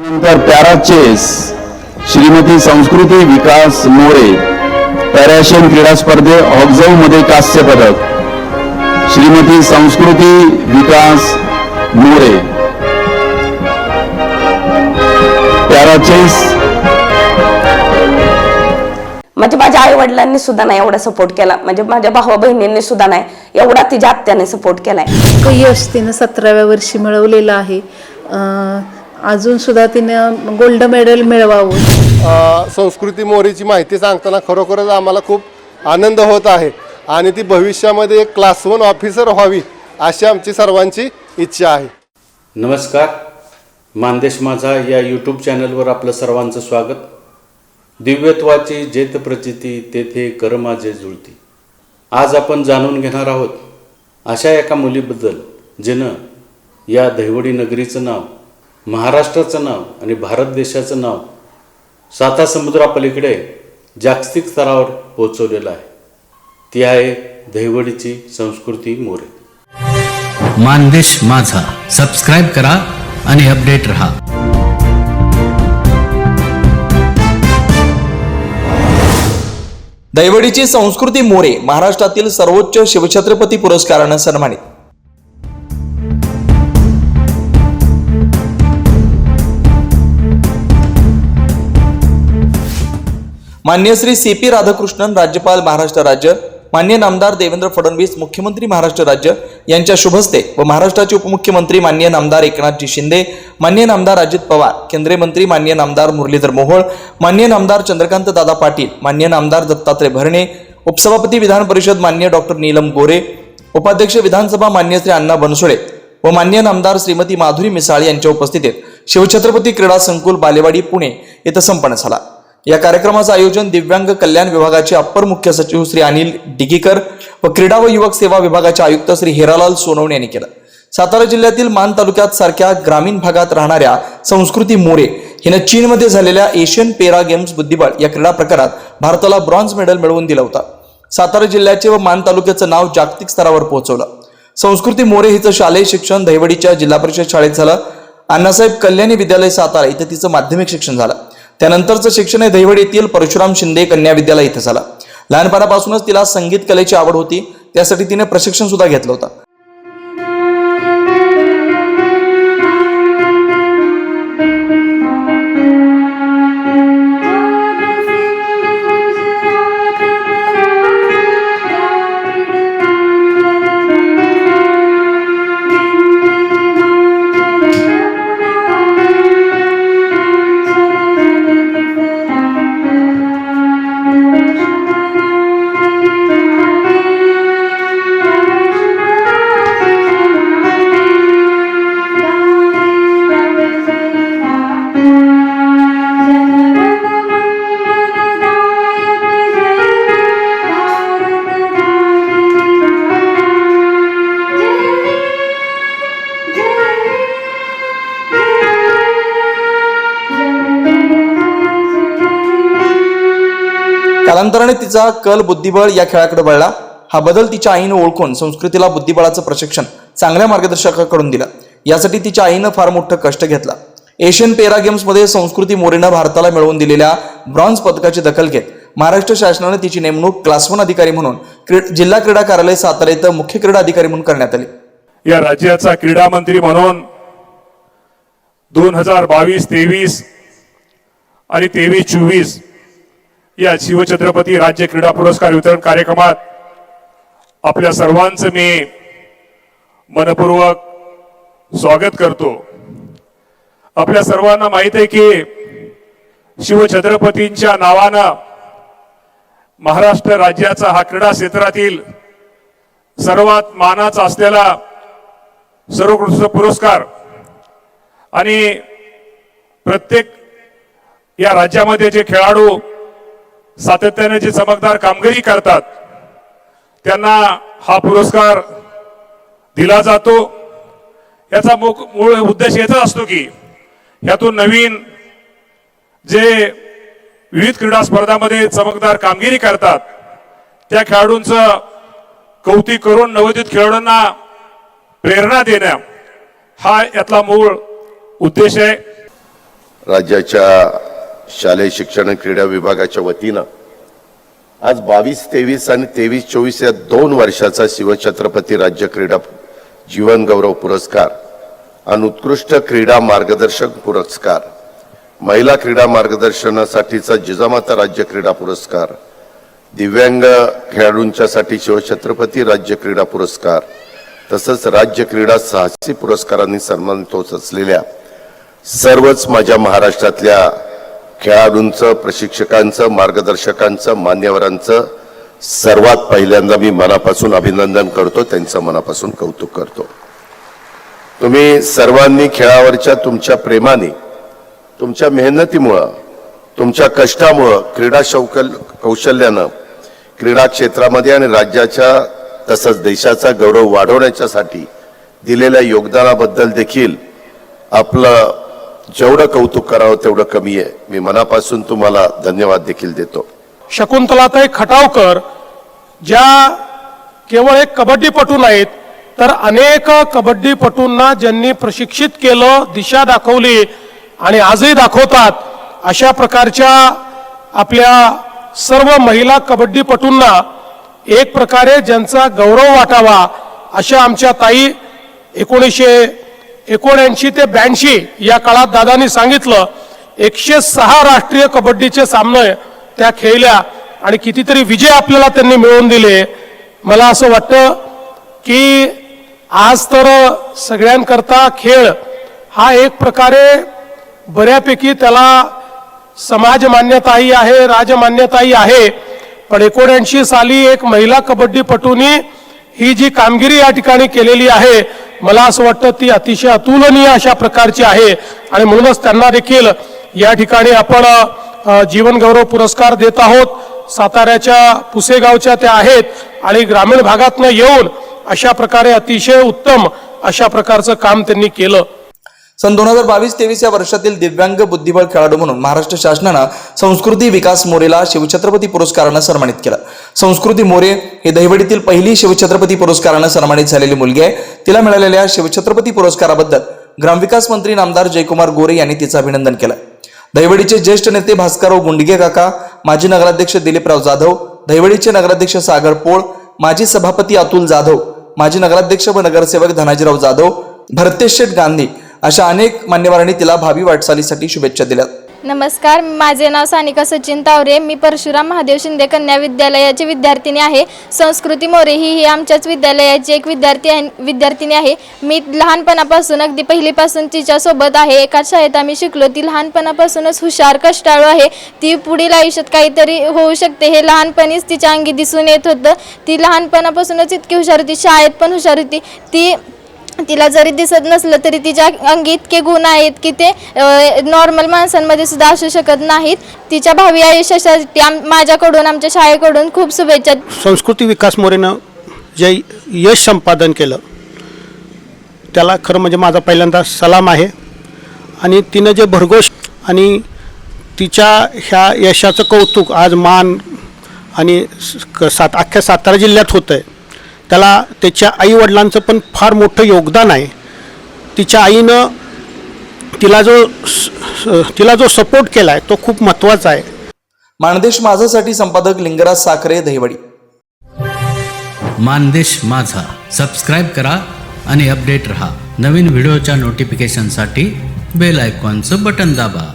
त्यानंतर para chess Shrimati संस्कृती विकास मोरे पॅराशियन क्रीडा हॉकझाऊ मध्ये कांस्य पदक. श्रीमती संस्कृती विकास मोरे. Para chess. म्हणजे माझ्या आई वडिलांनी सुद्धा नाही एवढा सपोर्ट केला. म्हणजे माझ्या भाऊ बहिणींनी सुद्धा नाही. एवढा तिच्या आत्याने सपोर्ट केलाय. इतकं यश तिनं सतराव्या वर्षी मिळवलेलं आहे. अं, अजून सुद्धा तिनं गोल्ड मेडल मिळवावं. अ, संस्कृती मोरीची माहिती सांगताना खरोखरच आम्हाला खूप आनंद होत आहे. आणि ती भविष्यामध्ये एक क्लास वन ऑफिसर व्हावी अशी आमची सर्वांची इच्छा आहे. नमस्कार. मानदेश माझा या यूट्यूब चॅनलवर आपलं सर्वांचं स्वागत. दिव्यत्वाची जेत प्रचिती तेथे कर माझे जुळती. आज आपण जाणून घेणार आहोत अशा एका मुलीबद्दल जिनं या दहिवडी नगरीचं नाव महाराष्ट्राचं नाव आणि भारत देशाचं नाव साता समुद्रापलीकडे जागतिक स्तरावर पोचवलेलं आहे. ती आहे दहिवडीची संस्कृती मोरे. मानदेश माझा. सबस्क्राईब करा आणि अपडेट रहा. दैवडीची संस्कृती मोरे महाराष्ट्रातील सर्वोच्च शिवछत्रपती पुरस्कारानं सन्मानित. मान्य श्री सी पी राधाकृष्णन राज्यपाल महाराष्ट्र राज्य मान्य नामदार देवेंद्र फडणवीस मुख्यमंत्री महाराष्ट्र राज्य यांच्या शुभस्ते व महाराष्ट्राचे उपमुख्यमंत्री मान्य नामदार एकनाथजी शिंदे मान्य नामदार अजित पवार केंद्रीय मंत्री मान्य नामदार मुरलीधर मोहोळ मान्य नामदार चंद्रकांत दादा पाटील मान्य नामदार दत्तात्रय भरणे उपसभापती विधान परिषद मान्य डॉक्टर नीलम गोरे उपाध्यक्ष विधानसभा मान्य श्री अण्णा बनसोडे व मान्य नामदार श्रीमती माधुरी मिसाळ यांच्या उपस्थितीत शिवछत्रपती क्रीडा संकुल बालेवाडी पुणे येथे संपन्न झाला. या कार्यक्रमाचं आयोजन दिव्यांग कल्याण विभागाचे अप्पर मुख्य सचिव श्री अनिल डिगीकर व क्रीडा व युवक सेवा विभागाचे आयुक्त श्री हिरालाल सोनवणे यांनी केलं. सातारा जिल्ह्यातील मान तालुक्यात सारख्या ग्रामीण भागात राहणाऱ्या संस्कृती मोरे हिनं चीनमध्ये झालेल्या एशियन पेरा गेम्स बुद्धिबळ या क्रीडा प्रकारात भारताला ब्रॉन्झ मेडल मिळवून दिला होता. सातारा जिल्ह्याचे व मान तालुक्याचं नाव जागतिक स्तरावर पोहोचवलं. संस्कृती मोरे हिचं शालेय शिक्षण दहिवडीच्या जिल्हा परिषद शाळेत झालं. अण्णासाहेब कल्याणी विद्यालय सातारा इथं तिचं माध्यमिक शिक्षण झालं. त्यानंतरचं शिक्षण हे दहिवड येथील परशुराम शिंदे कन्या विद्यालय इथं झाला. लहानपणापासूनच तिला संगीत कलेची आवड होती त्यासाठी तिने प्रशिक्षण सुद्धा घेतलं होतं. कालांतराने तिचा कल बुद्धिबळ या खेळाकडे वळला. हा बदल तिच्या आईनं ओळखून संस्कृतीला बुद्धिबळाचं प्रशिक्षण चांगल्या मार्गदर्शकाकडून दिलं. यासाठी तिच्या आईनं फार मोठं कष्ट घेतला. एशियन पेरा गेम्समध्ये संस्कृती मोरेनं भारताला मिळवून दिलेल्या ब्रॉन्झ पदकाची दखल घेत महाराष्ट्र शासनाने तिची नेमणूक क्लास वन अधिकारी म्हणून जिल्हा क्रीडा कार्यालय सातारा इथं मुख्य क्रीडा अधिकारी म्हणून करण्यात आली. या राज्याचा क्रीडा मंत्री म्हणून दोन हजार बावीस तेवीस आणि तेवीस चोवीस या शिवछत्रपती राज्य क्रीडा पुरस्कार वितरण कार्यक्रमात आपल्या सर्वांचं मी मनपूर्वक स्वागत करतो. आपल्या सर्वांना माहीत आहे की शिवछत्रपतींच्या नावानं महाराष्ट्र राज्याचा हा क्रीडा क्षेत्रातील सर्वात मानाचा असलेला सर्वोत्कृष्ट पुरस्कार आणि प्रत्येक या राज्यामध्ये जे खेळाडू सातत्याने जे चमकदार कामगिरी करतात त्यांना हा पुरस्कार दिला जातो. याचा मूळ उद्देश याचा असतो की यातून नवीन जे विविध क्रीडा स्पर्धामध्ये चमकदार कामगिरी करतात त्या खेळाडूंचं कौतुक करून नवोदित खेळाडूंना प्रेरणा देण्या हा यातला मूळ उद्देश आहे. राज्याच्या शालेय शिक्षण आणि क्रीडा विभागाच्या वतीनं आज बावीस तेवीस आणि तेवीस चोवीस या दोन वर्षाचा शिवछत्रपती राज्य क्रीडा जीवन गौरव पुरस्कार आणि उत्कृष्ट क्रीडा मार्गदर्शक पुरस्कार महिला क्रीडा मार्गदर्शनासाठीचा जिजामाता राज्य क्रीडा पुरस्कार दिव्यांग खेळाडूंच्यासाठी शिवछत्रपती राज्य क्रीडा पुरस्कार तसंच राज्य क्रीडा साहसी पुरस्कारांनी सन्मानित होत असलेल्या सर्वच माझ्या महाराष्ट्रातल्या खेळाडूंचं प्रशिक्षकांचं मार्गदर्शकांचं मान्यवरांचं सर्वात पहिल्यांदा मी मनापासून अभिनंदन करतो त्यांचं मनापासून कौतुक करतो. तुम्ही सर्वांनी खेळावरच्या तुमच्या प्रेमाने तुमच्या मेहनतीमुळं तुमच्या कष्टामुळं क्रीडा शौकल कौशल्यानं क्रीडा क्षेत्रामध्ये आणि राज्याच्या तसंच देशाचा गौरव वाढवण्याच्यासाठी दिलेल्या योगदानाबद्दल देखील आपलं जेवढं कौतुक करावं तेवढं कमी आहे. मी मनापासून तुम्हाला धन्यवाद देखील देतो. शकुंतलाताई खटावकर ज्या केवळ एक कबड्डीपटू नाहीत तर अनेक कबड्डीपटूंना ज्यांनी प्रशिक्षित केलं दिशा दाखवली आणि आजही दाखवतात अशा प्रकारच्या आपल्या सर्व महिला कबड्डीपटूंना एक प्रकारे ज्यांचा गौरव वाटावा अशा आमच्या ताई एकोणीसशे एकोणऐंशी ते ब्याऐंशी या काळात दादांनी सांगितलं एकशे सहा राष्ट्रीय कबड्डीचे सामने त्या खेळल्या आणि कितीतरी विजय आपल्याला त्यांनी मिळवून दिले. मला असं वाटतं की आज तर सगळ्यांकरता खेळ हा एक प्रकारे बऱ्यापैकी त्याला समाज मान्यताही आहे राजमान्यताही आहे. पण एकोणऐंशी साली एक महिला कबड्डीपटूंनी ही जी कामगिरी या ठिकाणी केलेली आहे मला असं वाटतं ती अतिशय अतुलनीय अशा प्रकारची आहे. आणि म्हणूनच त्यांना देखील या ठिकाणी आपण जीवनगौरव पुरस्कार देत आहोत. साताऱ्याच्या पुसेगावच्या त्या आहेत आणि ग्रामीण भागातनं येऊन अशा प्रकारे अतिशय उत्तम अशा प्रकारचं काम त्यांनी केलं. सन दोन हजार बावीस तेवीस या वर्षातील दिव्यांग बुद्धिबळ खेळाडू म्हणून महाराष्ट्र शासनानं संस्कृती विकास मोरेला शिवछत्रपती पुरस्कारानं सन्मानित केलं. संस्कृती मोरे ही दहिवडीतील पहिली शिवछत्रपती पुरस्कारानं सन्मानित झालेली मुलगी आहे. तिला मिळालेल्या शिवछत्रपती पुरस्काराबद्दल ग्रामविकास मंत्री नामदार जयकुमार गोरे यांनी तिचं अभिनंदन केलं. दहिवडीचे ज्येष्ठ नेते भास्करराव गुंडगे काका माजी नगराध्यक्ष दिलीपराव जाधव दहिवडीचे नगराध्यक्ष सागर पोळ माजी सभापती अतुल जाधव माजी नगराध्यक्ष व नगरसेवक धनाजीराव जाधव भरतेशेठ गांधी अशा अनेक मान्यवरांनी तिला भावी वाटचालीसाठी शुभेच्छा दिल्या. नमस्कार माझे नाव सानिका सचिन तावरे. मी परशुराम महादेव शिंदे कन्या विद्यालयाची विद्यार्थिनी आहे. संस्कृती मोरे ही ही आमच्याच विद्यालयाची एक विद्यार्थी आहे विद्यार्थिनी आहे. मी लहानपणापासून अगदी पहिलीपासून तिच्यासोबत आहे. एकाच शाळेत आम्ही शिकलो. ती लहानपणापासूनच हुशार कष्टाळू आहे. ती पुढील आयुष्यात काहीतरी होऊ शकते. हे लहानपणीच तिच्या अंगी दिसून येत होतं. ती लहानपणापासूनच इतकी हुशार होती. शाळेत पण हुशार होती. ती तिला जरी दिसत नसलं तरी तिच्या अंगी इतके गुण आहेत की ते नॉर्मल माणसांमध्ये सुद्धा असू शकत नाहीत. तिच्या भावी आयुष्यासाठी आम माझ्याकडून आमच्या शाळेकडून खूप शुभेच्छा. संस्कृती विकास मोरेनं जे यश संपादन केलं त्याला खरं म्हणजे माझा पहिल्यांदा सलाम आहे. आणि तिनं जे भरघोस आणि तिच्या ह्या यशाचं कौतुक आज मान आणि क- सात अख्ख्या सातारा जिल्ह्यात होतं आहे त्याला त्याच्या आईवडिलांचं पण फार मोठं योगदान आहे. तिच्या आईनं तिला जो तिला जो सपोर्ट केला आहे तो खूप महत्त्वाचा आहे. मानदेश माझासाठी संपादक लिंगराज साखरे दहिवडी. मानदेश माझा. सबस्क्राईब करा आणि अपडेट रहा. नवीन व्हिडिओच्या नोटिफिकेशनसाठी बेल आयकॉनचं बटन दाबा.